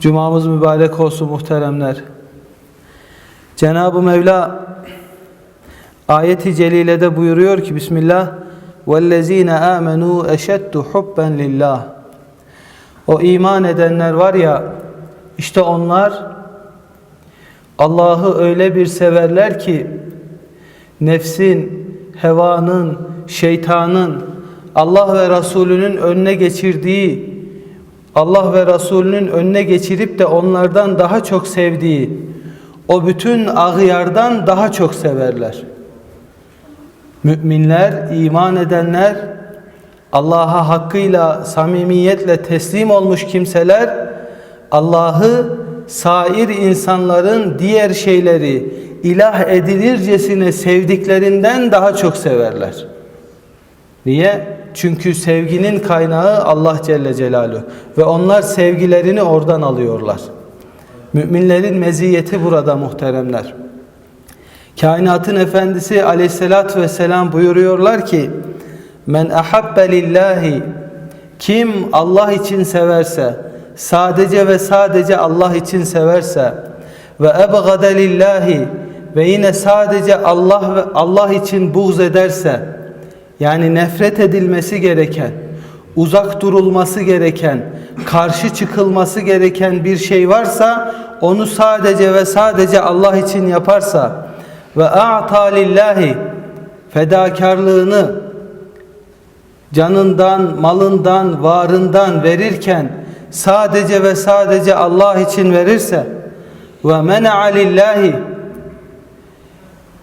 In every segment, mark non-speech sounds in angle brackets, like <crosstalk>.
Cumamız mübarek olsun muhteremler. Cenab-ı Mevla ayeti celilede buyuruyor ki Bismillah وَالَّذ۪ينَ آمَنُوا اَشَدُّ حُبًّا لِلّٰهِ O iman edenler var ya işte onlar Allah'ı öyle bir severler ki nefsin, hevanın, şeytanın Allah ve Resulünün önüne geçirdiği Allah ve Resulünün önüne geçirip de onlardan daha çok sevdiği o bütün ağıyardan daha çok severler. Müminler, iman edenler, Allah'a hakkıyla, samimiyetle teslim olmuş kimseler Allah'ı sair insanların diğer şeyleri ilah edilircesine sevdiklerinden daha çok severler. Niye? Çünkü sevginin kaynağı Allah Celle Celaluhu ve onlar sevgilerini oradan alıyorlar. Müminlerin meziyeti burada muhteremler. Kainatın efendisi aleyhissalatü vesselam buyuruyorlar ki Men ahabbe lillahi kim Allah için severse sadece ve sadece Allah için severse ve ebgade lillahi ve yine sadece Allah Allah için buğz ederse yani nefret edilmesi gereken, uzak durulması gereken, karşı çıkılması gereken bir şey varsa onu sadece ve sadece Allah için yaparsa ve a'ta lillahi fedakarlığını canından, malından, varından verirken sadece ve sadece Allah için verirse ve men'a lillahi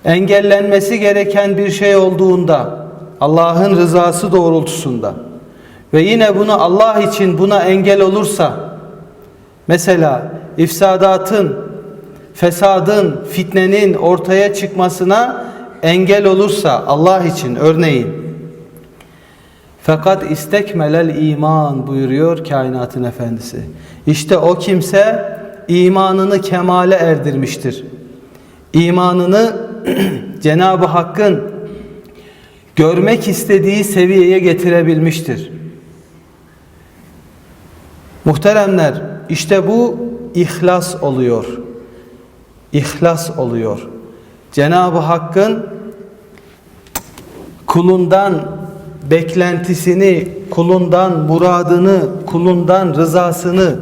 engellenmesi gereken bir şey olduğunda Allah'ın rızası doğrultusunda ve yine bunu Allah için buna engel olursa mesela ifsadatın, fesadın, fitnenin ortaya çıkmasına engel olursa Allah için örneğin fakat istekmelel iman buyuruyor kainatın efendisi. İşte o kimse imanını kemale erdirmiştir. İmanını <clears throat> Cenab-ı Hakk'ın görmek istediği seviyeye getirebilmiştir. Muhteremler, işte bu ihlas oluyor. İhlas oluyor. Cenab-ı Hakk'ın kulundan beklentisini, kulundan muradını, kulundan rızasını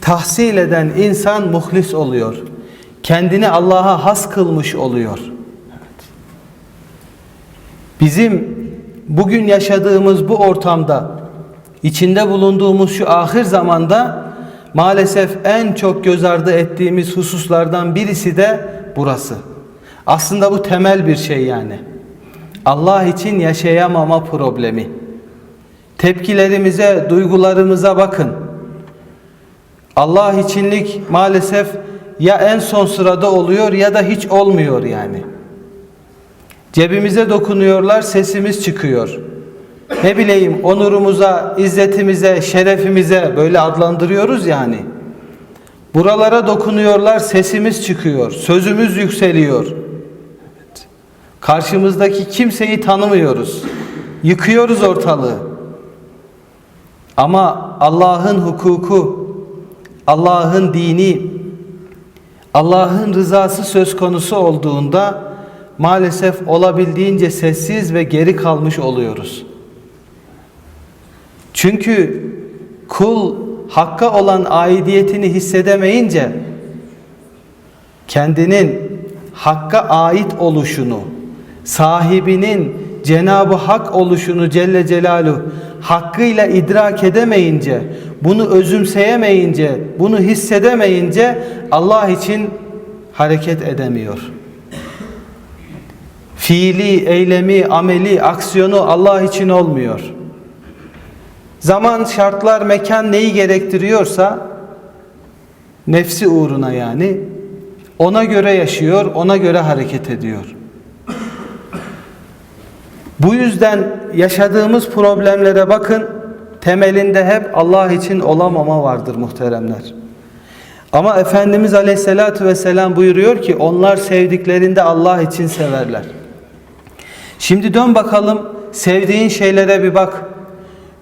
tahsil eden insan muhlis oluyor. Kendini Allah'a has kılmış oluyor. Bizim bugün yaşadığımız bu ortamda, içinde bulunduğumuz şu ahir zamanda maalesef en çok göz ardı ettiğimiz hususlardan birisi de burası. Aslında bu temel bir şey yani. Allah için yaşayamama problemi. Tepkilerimize, duygularımıza bakın. Allah içinlik maalesef ya en son sırada oluyor ya da hiç olmuyor yani. Cebimize dokunuyorlar, sesimiz çıkıyor. Ne bileyim onurumuza, izzetimize, şerefimize böyle adlandırıyoruz yani. Buralara dokunuyorlar, sesimiz çıkıyor, sözümüz yükseliyor. Karşımızdaki kimseyi tanımıyoruz. Yıkıyoruz ortalığı. Ama Allah'ın hukuku, Allah'ın dini, Allah'ın rızası söz konusu olduğunda maalesef olabildiğince sessiz ve geri kalmış oluyoruz. Çünkü kul hakka olan aidiyetini hissedemeyince kendinin hakka ait oluşunu, sahibinin Cenab-ı Hak oluşunu Celle Celaluhu hakkıyla idrak edemeyince, bunu özümseyemeyince, bunu hissedemeyince Allah için hareket edemiyor. Fiili, eylemi, ameli, aksiyonu Allah için olmuyor. Zaman, şartlar, mekan neyi gerektiriyorsa nefsi uğruna yani ona göre yaşıyor, ona göre hareket ediyor. Bu yüzden yaşadığımız problemlere bakın temelinde hep Allah için olamama vardır muhteremler. Ama Efendimiz Aleyhisselatü Vesselam buyuruyor ki onlar sevdiklerinde Allah için severler. Şimdi dön bakalım sevdiğin şeylere bir bak.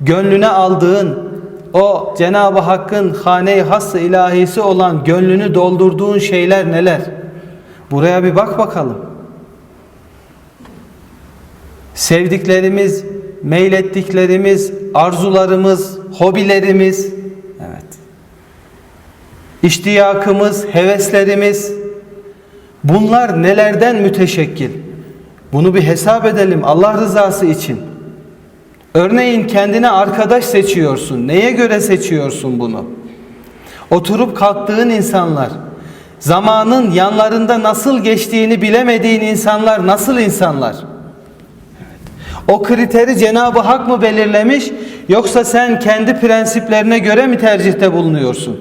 Gönlüne aldığın, o Cenab-ı Hakk'ın hane-i has ilahisi olan gönlünü doldurduğun şeyler neler? Buraya bir bak bakalım. Sevdiklerimiz, meylettiklerimiz, arzularımız, hobilerimiz, evet. İştiyakımız, heveslerimiz, bunlar nelerden müteşekkil? Bunu bir hesap edelim Allah rızası için. Örneğin kendine arkadaş seçiyorsun. Neye göre seçiyorsun bunu? Oturup kalktığın insanlar, zamanın yanlarında nasıl geçtiğini bilemediğin insanlar nasıl insanlar? O kriteri Cenab-ı Hak mı belirlemiş yoksa sen kendi prensiplerine göre mi tercihte bulunuyorsun?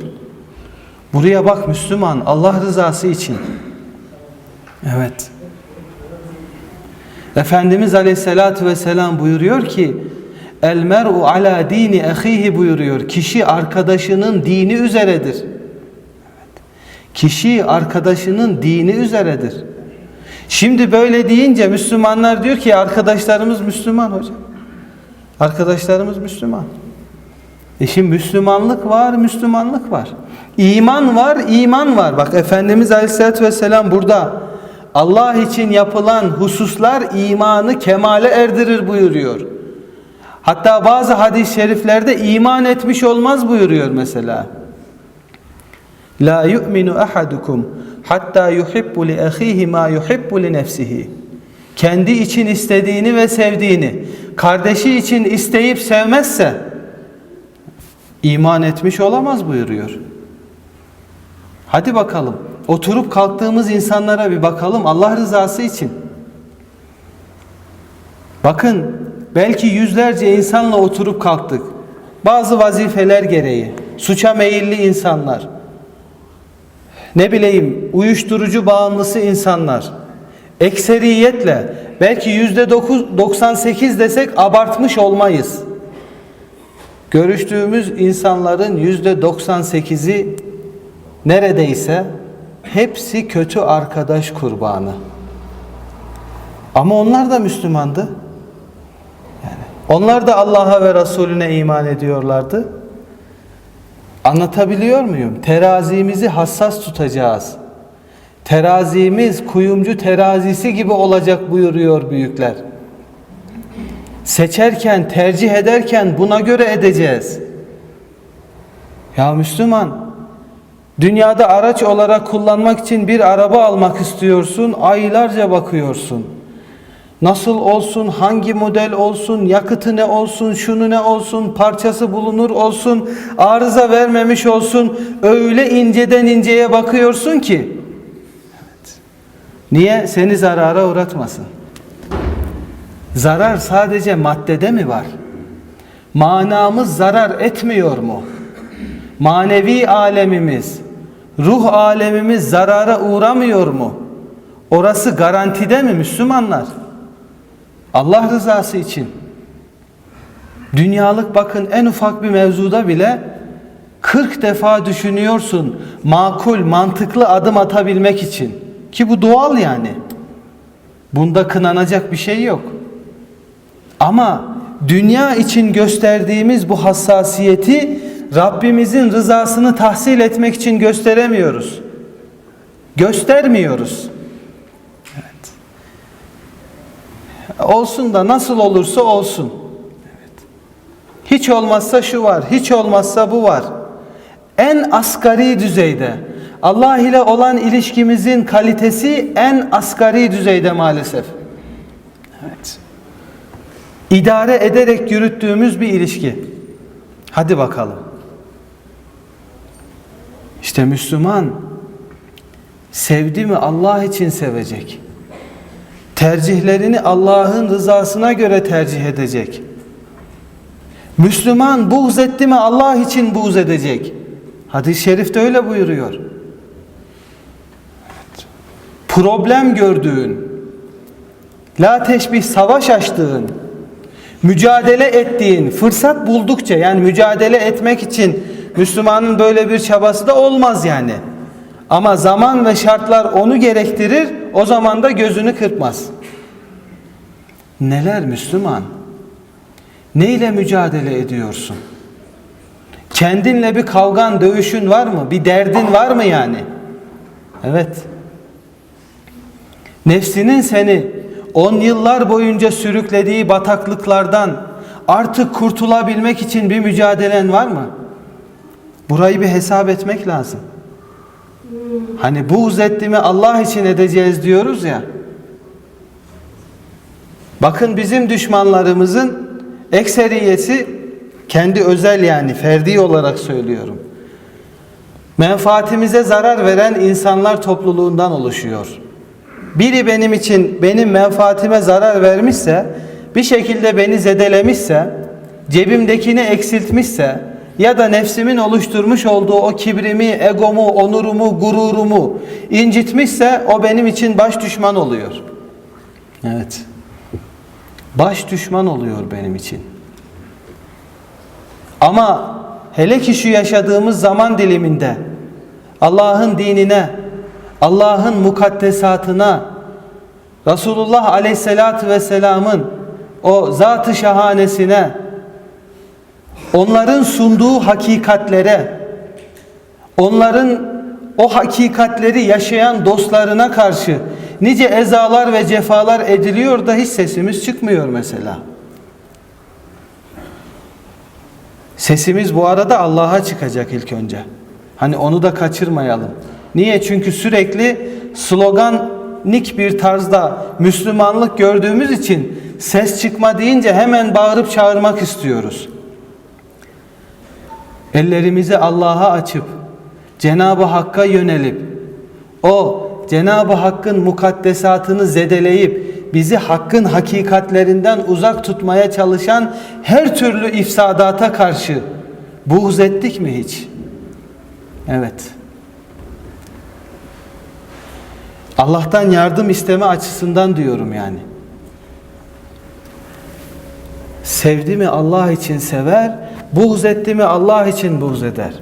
Buraya bak Müslüman Allah rızası için. Evet. Efendimiz Aleyhisselatü Vesselam buyuruyor ki El mer'u ala dini ehihi buyuruyor. Kişi arkadaşının dini üzeredir. Kişi arkadaşının dini üzeredir. Şimdi böyle deyince Müslümanlar diyor ki arkadaşlarımız Müslüman hocam. Arkadaşlarımız Müslüman. E şimdi Müslümanlık var, Müslümanlık var. İman var, iman var. Bak Efendimiz Aleyhisselatü Vesselam burada Allah için yapılan hususlar imanı kemale erdirir buyuruyor. Hatta bazı hadis-i şeriflerde iman etmiş olmaz buyuruyor mesela. La yu'minu ahadukum hatta yuhibbu li ahihi ma yuhibbu li nefsihi. Kendi için istediğini ve sevdiğini kardeşi için isteyip sevmezse iman etmiş olamaz buyuruyor. Hadi bakalım. Oturup kalktığımız insanlara bir bakalım Allah rızası için. Bakın belki yüzlerce insanla oturup kalktık. Bazı vazifeler gereği, suça meyilli insanlar, ne bileyim uyuşturucu bağımlısı insanlar, ekseriyetle belki yüzde 98 desek abartmış olmayız. Görüştüğümüz insanların yüzde 98'i neredeyse hepsi kötü arkadaş kurbanı. Ama onlar da Müslümandı. Yani onlar da Allah'a ve Resulüne iman ediyorlardı. Anlatabiliyor muyum? Terazimizi hassas tutacağız. Terazimiz kuyumcu terazisi gibi olacak buyuruyor büyükler. Seçerken, tercih ederken buna göre edeceğiz. Ya Müslüman, dünyada araç olarak kullanmak için bir araba almak istiyorsun, aylarca bakıyorsun. Nasıl olsun, hangi model olsun, yakıtı ne olsun, şunu ne olsun, parçası bulunur olsun, arıza vermemiş olsun. Öyle inceden inceye bakıyorsun ki. Evet. Niye? Seni zarara uğratmasın. Zarar sadece maddede mi var? Manamız zarar etmiyor mu? Manevi alemimiz, ruh alemimiz zarara uğramıyor mu? Orası garantide mi Müslümanlar? Allah rızası için. Dünyalık bakın en ufak bir mevzuda bile 40 defa düşünüyorsun makul, mantıklı adım atabilmek için. Ki bu doğal yani. Bunda kınanacak bir şey yok. Ama dünya için gösterdiğimiz bu hassasiyeti Rabbimizin rızasını tahsil etmek için gösteremiyoruz. Göstermiyoruz. Olsun da nasıl olursa olsun. Evet. Hiç olmazsa şu var, hiç olmazsa bu var. En asgari düzeyde Allah ile olan ilişkimizin kalitesi en asgari düzeyde maalesef. Evet. İdare ederek yürüttüğümüz bir ilişki. Hadi bakalım. İşte Müslüman sevdi mi Allah için sevecek. Tercihlerini Allah'ın rızasına göre tercih edecek. Müslüman buğz etti mi Allah için buğz edecek. Hadis-i şerifte öyle buyuruyor. Problem gördüğün, la teşbih savaş açtığın, mücadele ettiğin, fırsat buldukça yani mücadele etmek için Müslümanın böyle bir çabası da olmaz yani. Ama zaman ve şartlar onu gerektirir, o zaman da gözünü kırpmaz. Neler Müslüman? Neyle mücadele ediyorsun? Kendinle bir kavgan, dövüşün var mı? Bir derdin var mı yani? Evet. Nefsinin seni on yıllar boyunca sürüklediği bataklıklardan artık kurtulabilmek için bir mücadelen var mı? Burayı bir hesap etmek lazım. Hani buğz ettiğimi Allah için edeceğiz diyoruz ya. Bakın bizim düşmanlarımızın ekseriyeti kendi özel yani ferdi olarak söylüyorum. Menfaatimize zarar veren insanlar topluluğundan oluşuyor. Biri benim için benim menfaatime zarar vermişse, bir şekilde beni zedelemişse, cebimdekini eksiltmişse ya da nefsimin oluşturmuş olduğu o kibrimi, egomu, onurumu, gururumu incitmişse o benim için baş düşman oluyor. Evet. Baş düşman oluyor benim için. Ama hele ki şu yaşadığımız zaman diliminde Allah'ın dinine, Allah'ın mukaddesatına, Resulullah Aleyhisselatü Vesselam'ın o zat-ı şahanesine, onların sunduğu hakikatlere, onların o hakikatleri yaşayan dostlarına karşı nice ezalar ve cefalar ediliyor da hiç sesimiz çıkmıyor mesela. Sesimiz bu arada Allah'a çıkacak ilk önce. Hani onu da kaçırmayalım. Niye? Çünkü sürekli sloganik bir tarzda Müslümanlık gördüğümüz için ses çıkma deyince hemen bağırıp çağırmak istiyoruz. Ellerimizi Allah'a açıp Cenab-ı Hakk'a yönelip o Cenab-ı Hakk'ın mukaddesatını zedeleyip bizi hakkın hakikatlerinden uzak tutmaya çalışan her türlü ifsadata karşı buğz ettik mi hiç? Evet. Allah'tan yardım isteme açısından diyorum yani. Sevdi mi Allah için sever, buğz etti mi Allah için buğz eder.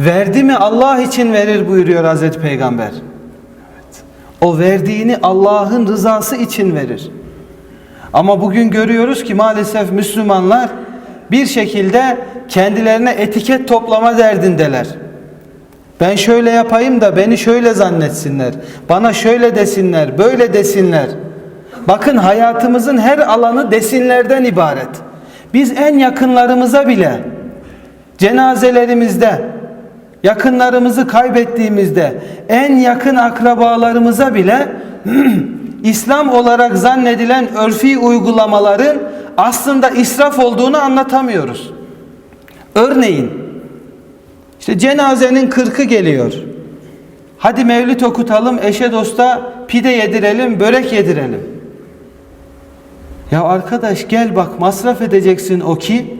Verdi mi Allah için verir buyuruyor Hazreti Peygamber. Evet. O verdiğini Allah'ın rızası için verir. Ama bugün görüyoruz ki maalesef Müslümanlar bir şekilde kendilerine etiket toplama derdindeler. Ben şöyle yapayım da beni şöyle zannetsinler. Bana şöyle desinler, böyle desinler. Bakın hayatımızın her alanı desinlerden ibaret. Biz en yakınlarımıza bile cenazelerimizde, yakınlarımızı kaybettiğimizde, en yakın akrabalarımıza bile <clears throat> İslam olarak zannedilen örfi uygulamaların aslında israf olduğunu anlatamıyoruz. Örneğin işte cenazenin kırkı geliyor. Hadi mevlüt okutalım, eşe dosta pide yedirelim, börek yedirelim. Ya arkadaş gel bak masraf edeceksin o ki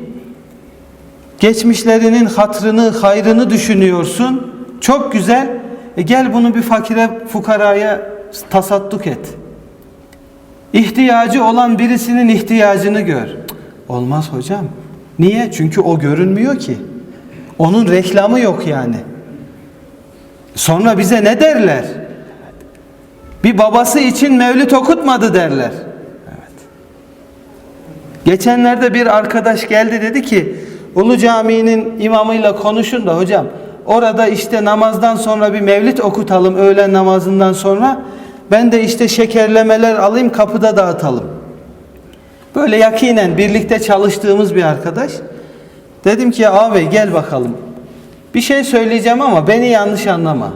geçmişlerinin hatrını, hayrını düşünüyorsun. Çok güzel. E gel bunu bir fakire, fukaraya tasadduk et. İhtiyacı olan birisinin ihtiyacını gör. Olmaz hocam. Niye? Çünkü o görünmüyor ki. Onun reklamı yok yani. Sonra bize ne derler? Bir babası için mevlüt okutmadı derler. Geçenlerde bir arkadaş geldi dedi ki Ulu Camii'nin imamıyla konuşun da hocam orada işte namazdan sonra bir mevlid okutalım öğlen namazından sonra ben de işte şekerlemeler alayım kapıda dağıtalım. Böyle yakinen birlikte çalıştığımız bir arkadaş. Dedim ki abi gel bakalım. Bir şey söyleyeceğim ama beni yanlış anlama.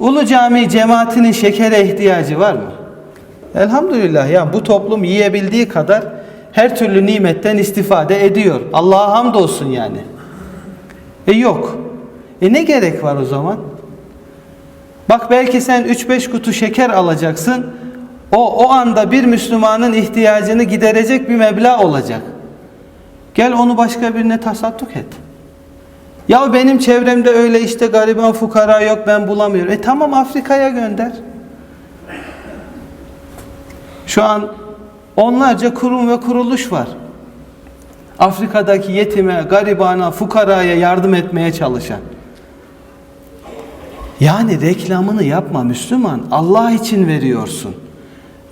Ulu Cami cemaatinin şekere ihtiyacı var mı? Elhamdülillah ya bu toplum yiyebildiği kadar her türlü nimetten istifade ediyor. Allah'a hamdolsun yani. E yok. E ne gerek var o zaman? Bak belki sen 3-5 kutu şeker alacaksın. O o anda bir Müslümanın ihtiyacını giderecek bir meblağ olacak. Gel onu başka birine tasadduk et. Ya benim çevremde öyle işte gariban fukara yok ben bulamıyorum. E tamam Afrika'ya gönder. Şu an onlarca kurum ve kuruluş var. Afrika'daki yetime, garibana, fukaraya yardım etmeye çalışan. Yani reklamını yapma Müslüman. Allah için veriyorsun.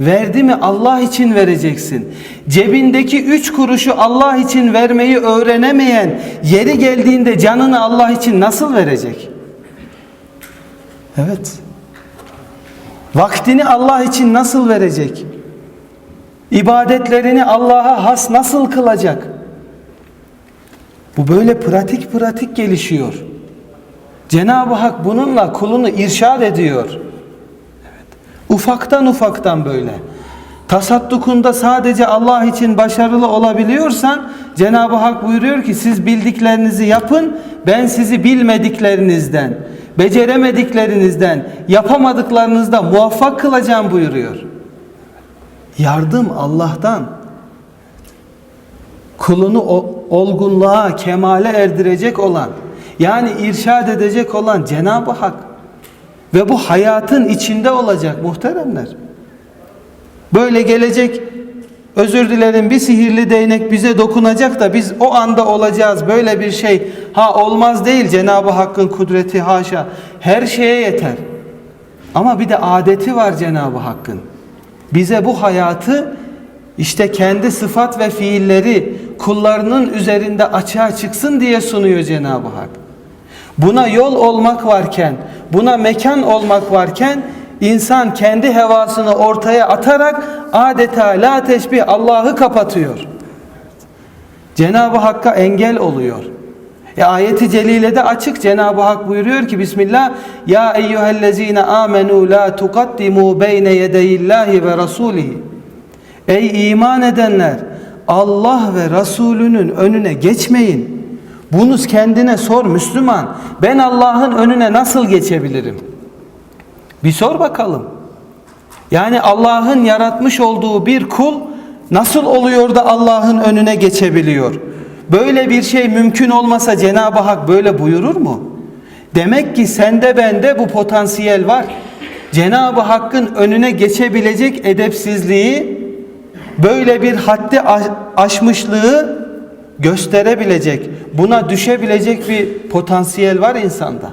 Verdi mi Allah için vereceksin. Cebindeki üç kuruşu Allah için vermeyi öğrenemeyen yeri geldiğinde canını Allah için nasıl verecek? Evet. Vaktini Allah için nasıl verecek? İbadetlerini Allah'a has nasıl kılacak? Bu böyle pratik pratik gelişiyor. Cenab-ı Hak bununla kulunu irşad ediyor. Evet. Ufaktan ufaktan böyle. Tasaddukunda sadece Allah için başarılı olabiliyorsan Cenab-ı Hak buyuruyor ki siz bildiklerinizi yapın ben sizi bilmediklerinizden, beceremediklerinizden, yapamadıklarınızda muvaffak kılacağım buyuruyor. Yardım Allah'tan. Kulunu olgunluğa, kemale erdirecek olan, yani irşad edecek olan Cenab-ı Hak. Ve bu hayatın içinde olacak muhteremler. Böyle gelecek özür dilerim bir sihirli değnek bize dokunacak da biz o anda olacağız. Böyle bir şey ha olmaz değil Cenab-ı Hakk'ın kudreti haşa. Her şeye yeter. Ama bir de adeti var Cenab-ı Hakk'ın. Bize bu hayatı işte kendi sıfat ve fiilleri kullarının üzerinde açığa çıksın diye sunuyor Cenab-ı Hak. Buna yol olmak varken, buna mekan olmak varken insan kendi hevasını ortaya atarak adeta la teşbih Allah'ı kapatıyor. Cenab-ı Hakk'a engel oluyor. E ayeti celilede açık Cenab-ı Hak buyuruyor ki Bismillah Ya eyyühellezine amenu la tukaddimu beyne yedeyillahi ve rasulihi Ey iman edenler Allah ve Resulünün önüne geçmeyin. Bunu kendine sor Müslüman. Ben Allah'ın önüne nasıl geçebilirim? Bir sor bakalım. Yani Allah'ın yaratmış olduğu bir kul nasıl oluyor da Allah'ın önüne geçebiliyor? Böyle bir şey mümkün olmasa Cenab-ı Hak böyle buyurur mu? Demek ki sende bende bu potansiyel var. Cenab-ı Hakk'ın önüne geçebilecek edepsizliği, böyle bir haddi aş- aşmışlığı gösterebilecek, buna düşebilecek bir potansiyel var insanda.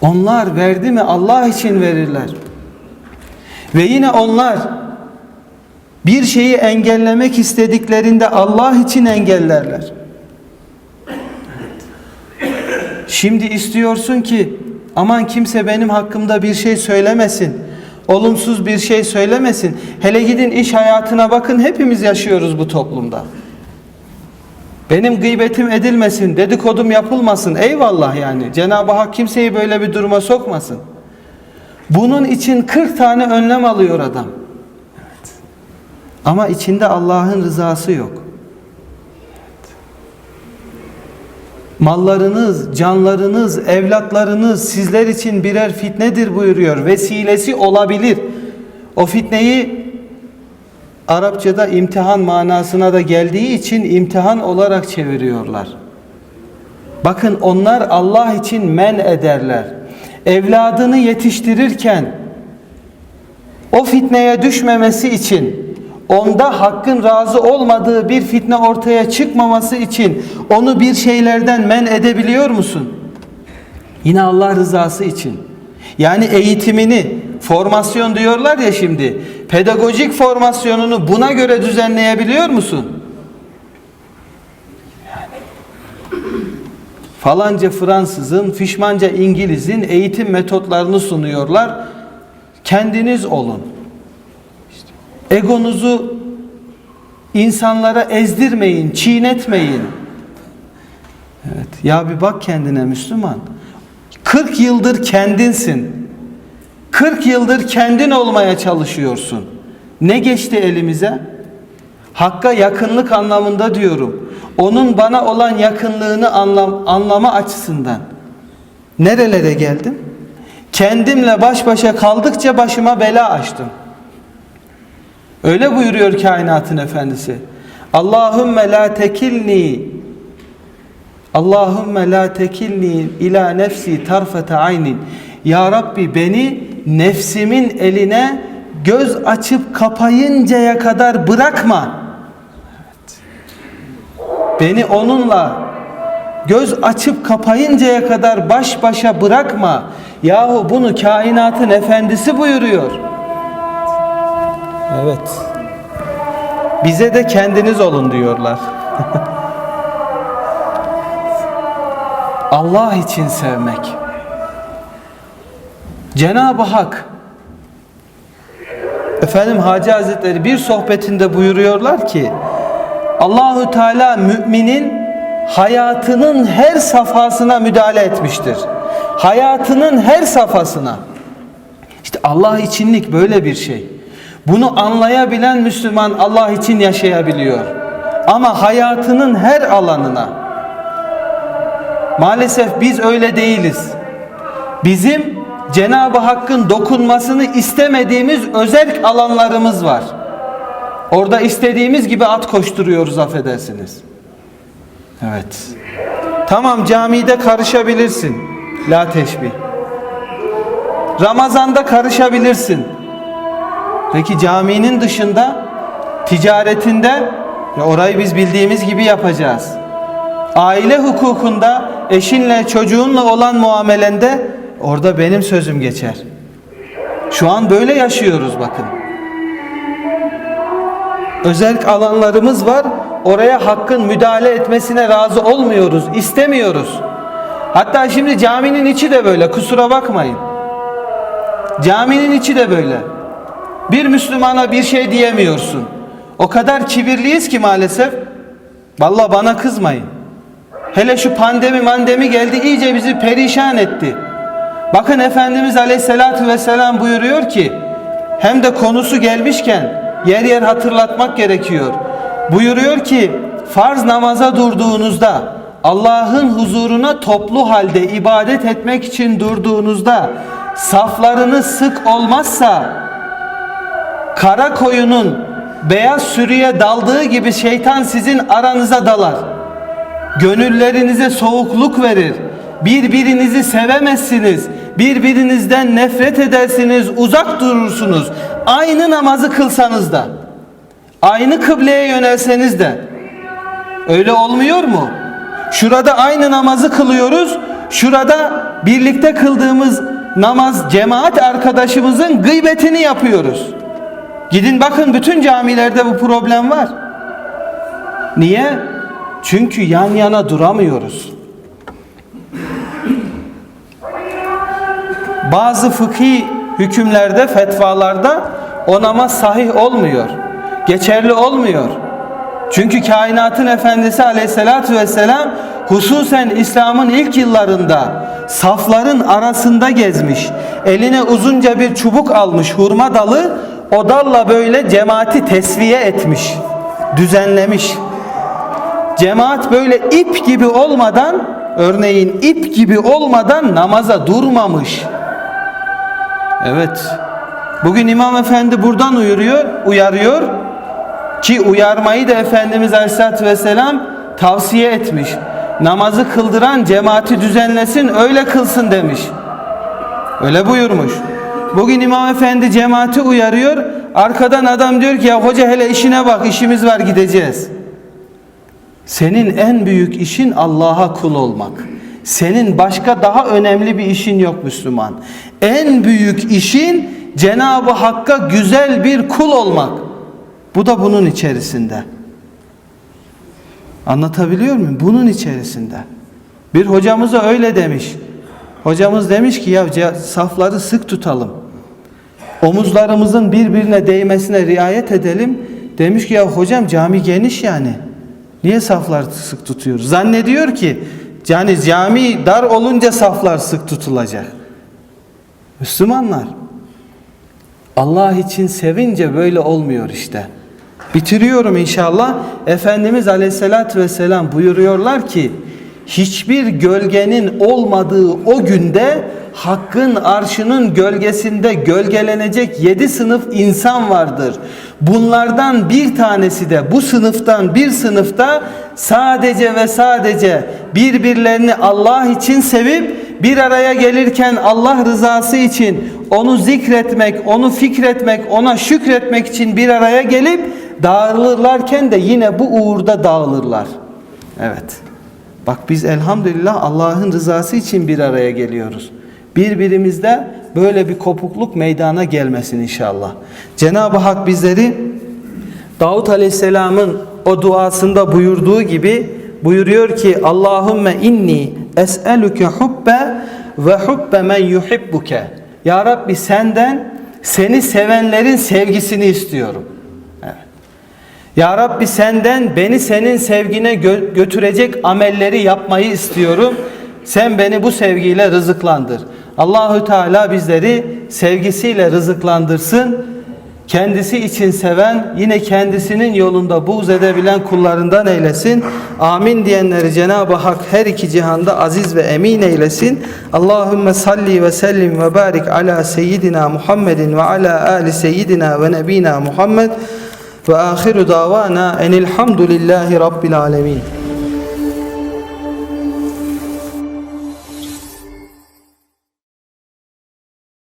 Onlar verdi mi Allah için verirler. Ve yine onlar bir şeyi engellemek istediklerinde Allah için engellerler. Şimdi istiyorsun ki aman kimse benim hakkımda bir şey söylemesin. Olumsuz bir şey söylemesin. Hele gidin iş hayatına bakın hepimiz yaşıyoruz bu toplumda. Benim gıybetim edilmesin, dedikodum yapılmasın. Eyvallah yani. Cenab-ı Hak kimseyi böyle bir duruma sokmasın. Bunun için 40 tane önlem alıyor adam. Ama içinde Allah'ın rızası yok. Mallarınız, canlarınız, evlatlarınız sizler için birer fitnedir buyuruyor. Vesilesi olabilir. O fitneyi Arapçada imtihan manasına da geldiği için imtihan olarak çeviriyorlar. Bakın onlar Allah için men ederler. Evladını yetiştirirken o fitneye düşmemesi için onda hakkın razı olmadığı bir fitne ortaya çıkmaması için onu bir şeylerden men edebiliyor musun? Yine Allah rızası için. Yani eğitimini, formasyon diyorlar ya şimdi. Pedagojik formasyonunu buna göre düzenleyebiliyor musun? Falanca Fransızın, fişmanca İngiliz'in eğitim metotlarını sunuyorlar. Kendiniz olun. Egonuzu insanlara ezdirmeyin, çiğnetmeyin. Evet, ya bir bak kendine Müslüman. 40 yıldır kendinsin. 40 yıldır kendin olmaya çalışıyorsun. Ne geçti elimize? Hakka yakınlık anlamında diyorum. Onun bana olan yakınlığını anlam, anlama açısından. Nerelere geldim? Kendimle baş başa kaldıkça başıma bela açtım. Öyle buyuruyor kainatın efendisi. Allahümme la tekilni Allahümme la tekilni ila nefsi tarfete aynin. Ya Rabbi beni nefsimin eline göz açıp kapayıncaya kadar bırakma. Beni onunla göz açıp kapayıncaya kadar baş başa bırakma. Yahu bunu kainatın efendisi buyuruyor. Evet. Bize de kendiniz olun diyorlar. Allah için sevmek. Cenab-ı Hak Efendim Hacı Hazretleri bir sohbetinde buyuruyorlar ki Allahü Teala müminin hayatının her safhasına müdahale etmiştir. Hayatının her safhasına. İşte Allah içinlik böyle bir şey. Bunu anlayabilen Müslüman Allah için yaşayabiliyor. Ama hayatının her alanına. Maalesef biz öyle değiliz. Bizim Cenab-ı Hakk'ın dokunmasını istemediğimiz özel alanlarımız var. Orada istediğimiz gibi at koşturuyoruz affedersiniz. Evet. Tamam camide karışabilirsin. La teşbih. Ramazanda karışabilirsin. Peki caminin dışında ticaretinde orayı biz bildiğimiz gibi yapacağız. Aile hukukunda eşinle çocuğunla olan muamelende orada benim sözüm geçer. Şu an böyle yaşıyoruz bakın. Özel alanlarımız var. Oraya hakkın müdahale etmesine razı olmuyoruz, istemiyoruz. Hatta şimdi caminin içi de böyle. Kusura bakmayın. Caminin içi de böyle. Bir Müslümana bir şey diyemiyorsun. O kadar kibirliyiz ki maalesef. Vallahi bana kızmayın. Hele şu pandemi mandemi geldi iyice bizi perişan etti. Bakın Efendimiz Aleyhisselatü Vesselam buyuruyor ki hem de konusu gelmişken yer yer hatırlatmak gerekiyor. Buyuruyor ki farz namaza durduğunuzda Allah'ın huzuruna toplu halde ibadet etmek için durduğunuzda saflarınız sık olmazsa kara koyunun beyaz sürüye daldığı gibi şeytan sizin aranıza dalar. Gönüllerinize soğukluk verir. Birbirinizi sevemezsiniz. Birbirinizden nefret edersiniz, uzak durursunuz. Aynı namazı kılsanız da, aynı kıbleye yönelseniz de. Öyle olmuyor mu? Şurada aynı namazı kılıyoruz. Şurada birlikte kıldığımız namaz cemaat arkadaşımızın gıybetini yapıyoruz. Gidin bakın bütün camilerde bu problem var. Niye? Çünkü yan yana duramıyoruz. Bazı fıkhi hükümlerde, fetvalarda o namaz sahih olmuyor. Geçerli olmuyor. Çünkü kainatın efendisi aleyhissalatü vesselam hususen İslam'ın ilk yıllarında safların arasında gezmiş. Eline uzunca bir çubuk almış hurma dalı o dalla böyle cemaati tesviye etmiş. Düzenlemiş. Cemaat böyle ip gibi olmadan örneğin ip gibi olmadan namaza durmamış. Evet. Bugün İmam Efendi buradan uyarıyor, uyarıyor ki uyarmayı da Efendimiz Aleyhisselatü Vesselam tavsiye etmiş. Namazı kıldıran cemaati düzenlesin öyle kılsın demiş. Öyle buyurmuş. Bugün İmam Efendi cemaati uyarıyor. Arkadan adam diyor ki ya hoca hele işine bak işimiz var gideceğiz. Senin en büyük işin Allah'a kul olmak. Senin başka daha önemli bir işin yok Müslüman. En büyük işin Cenab-ı Hakk'a güzel bir kul olmak. Bu da bunun içerisinde. Anlatabiliyor muyum? Bunun içerisinde. Bir hocamıza öyle demiş. Hocamız demiş ki ya safları sık tutalım. Omuzlarımızın birbirine değmesine riayet edelim. Demiş ki ya hocam cami geniş yani. Niye saflar sık tutuyoruz? Zannediyor ki yani cami dar olunca saflar sık tutulacak. Müslümanlar Allah için sevince böyle olmuyor işte. Bitiriyorum inşallah. Efendimiz Aleyhisselatü Vesselam buyuruyorlar ki hiçbir gölgenin olmadığı o günde Hakk'ın arşının gölgesinde gölgelenecek yedi sınıf insan vardır. Bunlardan bir tanesi de bu sınıftan bir sınıfta sadece ve sadece birbirlerini Allah için sevip bir araya gelirken Allah rızası için onu zikretmek, onu fikretmek, ona şükretmek için bir araya gelip dağılırlarken de yine bu uğurda dağılırlar. Evet. Bak biz elhamdülillah Allah'ın rızası için bir araya geliyoruz. Birbirimizde böyle bir kopukluk meydana gelmesin inşallah. Cenab-ı Hak bizleri Davut Aleyhisselam'ın o duasında buyurduğu gibi buyuruyor ki Allahümme inni es'eluke hubbe ve hubbe men yuhibbuke. Ya Rabbi senden seni sevenlerin sevgisini istiyorum. Evet. Ya Rabbi senden beni senin sevgine gö- götürecek amelleri yapmayı istiyorum. Sen beni bu sevgiyle rızıklandır. Allahü Teala bizleri sevgisiyle rızıklandırsın. Kendisi için seven, yine kendisinin yolunda buğz edebilen kullarından eylesin. Amin diyenleri Cenab-ı Hak her iki cihanda aziz ve emin eylesin. Allahümme salli ve sellim ve barik ala seyyidina Muhammedin ve ala ali seyyidina ve nebina Muhammed ve ahiru davana enilhamdülillahi rabbil alemin.